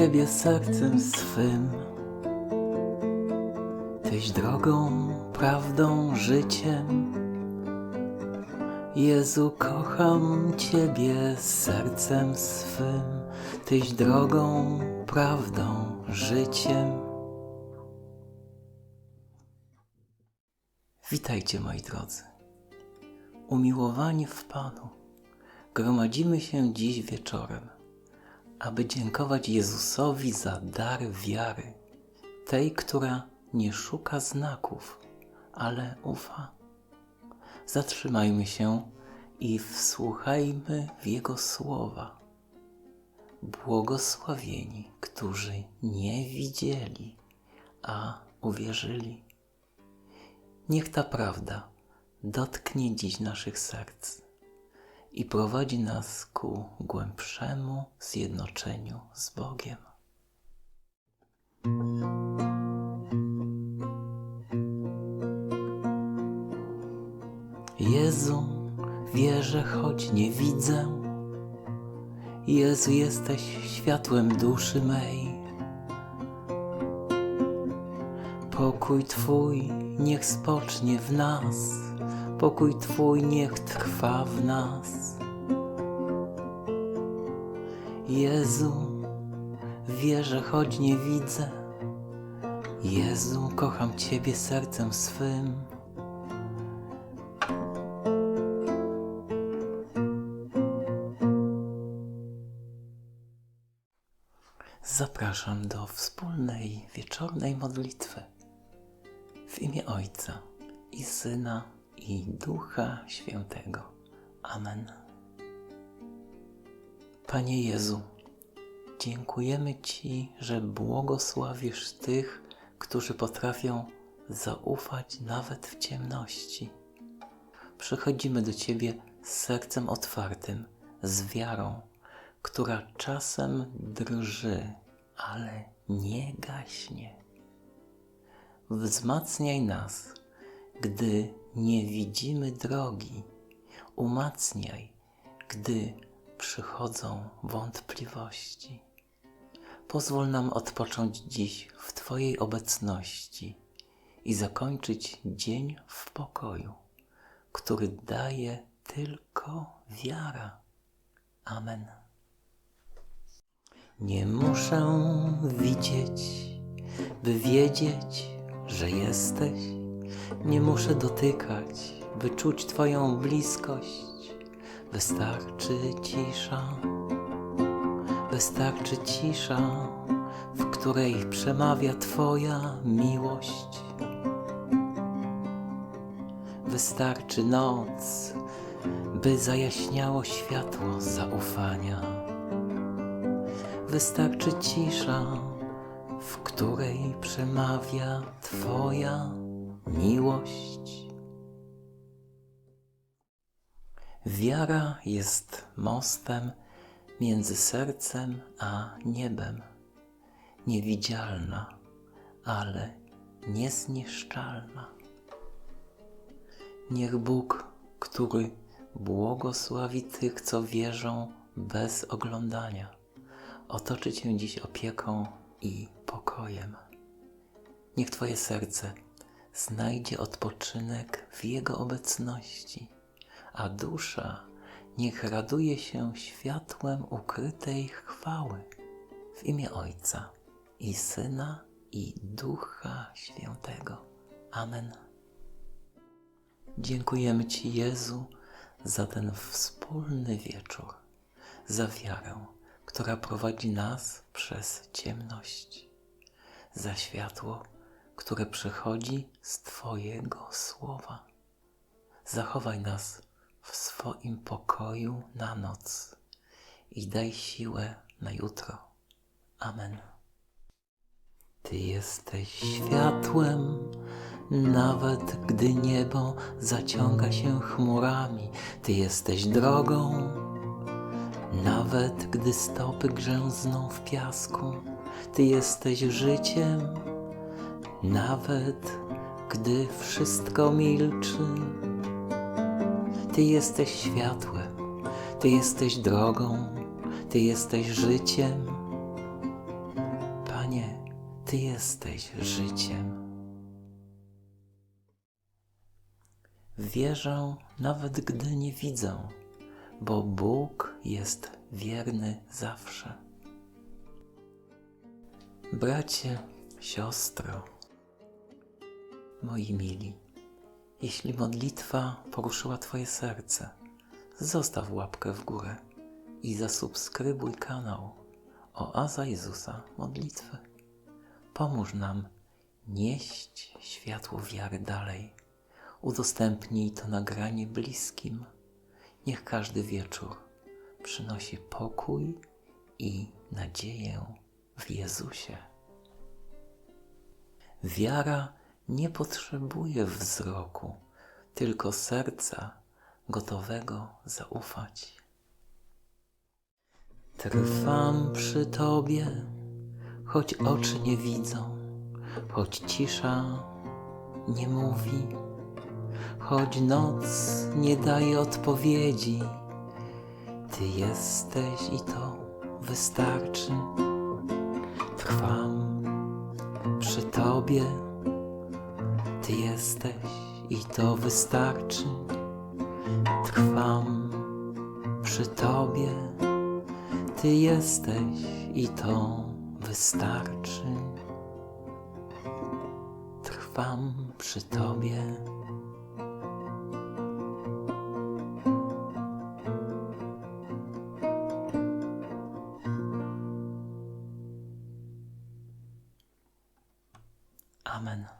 Ciebie sercem swym. Tyś drogą, prawdą, życiem. Jezu, kocham Ciebie sercem swym. Tyś drogą, prawdą, życiem. Witajcie, moi drodzy. Umiłowani w Panu, gromadzimy się dziś wieczorem, aby dziękować Jezusowi za dar wiary, tej, która nie szuka znaków, ale ufa. Zatrzymajmy się i wsłuchajmy w Jego słowa. Błogosławieni, którzy nie widzieli, a uwierzyli. Niech ta prawda dotknie dziś naszych serc i prowadzi nas ku głębszemu zjednoczeniu z Bogiem. Jezu, wierzę, choć nie widzę. Jezu, jesteś światłem duszy mej. Pokój Twój niech spocznie w nas, pokój Twój niech trwa w nas. Jezu, wierzę, choć nie widzę. Jezu, kocham Ciebie sercem swym. Zapraszam do wspólnej wieczornej modlitwy w imię Ojca i Syna i Ducha Świętego. Amen. Panie Jezu, dziękujemy Ci, że błogosławisz tych, którzy potrafią zaufać nawet w ciemności. Przychodzimy do Ciebie z sercem otwartym, z wiarą, która czasem drży, ale nie gaśnie. Wzmacniaj nas, gdy nie widzimy drogi. Umacniaj, gdy przychodzą wątpliwości. Pozwól nam odpocząć dziś w Twojej obecności i zakończyć dzień w pokoju, który daje tylko wiara. Amen. Nie muszę widzieć, by wiedzieć, że jesteś. Nie muszę dotykać, by czuć Twoją bliskość. Wystarczy cisza, wystarczy cisza, w której przemawia Twoja miłość. Wystarczy noc, by zajaśniało światło zaufania. Wystarczy cisza, w której przemawia Twoja miłość. Wiara jest mostem między sercem a niebem, niewidzialna, ale niezniszczalna. Niech Bóg, który błogosławi tych, co wierzą bez oglądania, otoczy Cię dziś opieką i pokojem. Niech Twoje serce znajdzie odpoczynek w Jego obecności, a dusza niech raduje się światłem ukrytej chwały w imię Ojca i Syna i Ducha Świętego. Amen. Dziękujemy Ci, Jezu, za ten wspólny wieczór, za wiarę, która prowadzi nas przez ciemność, za światło, które przychodzi z Twojego słowa. Zachowaj nas w swoim pokoju na noc i daj siłę na jutro. Amen. Ty jesteś światłem, nawet gdy niebo zaciąga się chmurami. Ty jesteś drogą, nawet gdy stopy grzęzną w piasku. Ty jesteś życiem, nawet gdy wszystko milczy. Ty jesteś światłem, Ty jesteś drogą, Ty jesteś życiem. Ty jesteś życiem. Wierzę, nawet gdy nie widzę, bo Bóg jest wierny zawsze. Bracie, siostro, moi mili, jeśli modlitwa poruszyła Twoje serce, zostaw łapkę w górę i zasubskrybuj kanał Oaza Jezusa Modlitwy. Pomóż nam nieść światło wiary dalej. Udostępnij to nagranie bliskim. Niech każdy wieczór przynosi pokój i nadzieję w Jezusie. Wiara nie potrzebuje wzroku, tylko serca gotowego zaufać. Trwam przy Tobie, choć oczy nie widzą, choć cisza nie mówi, choć noc nie daje odpowiedzi. Ty jesteś i to wystarczy. Trwam przy Tobie, Ty jesteś i to wystarczy. Trwam przy Tobie, Ty jesteś i to wystarczy. Trwam przy Tobie. Amen.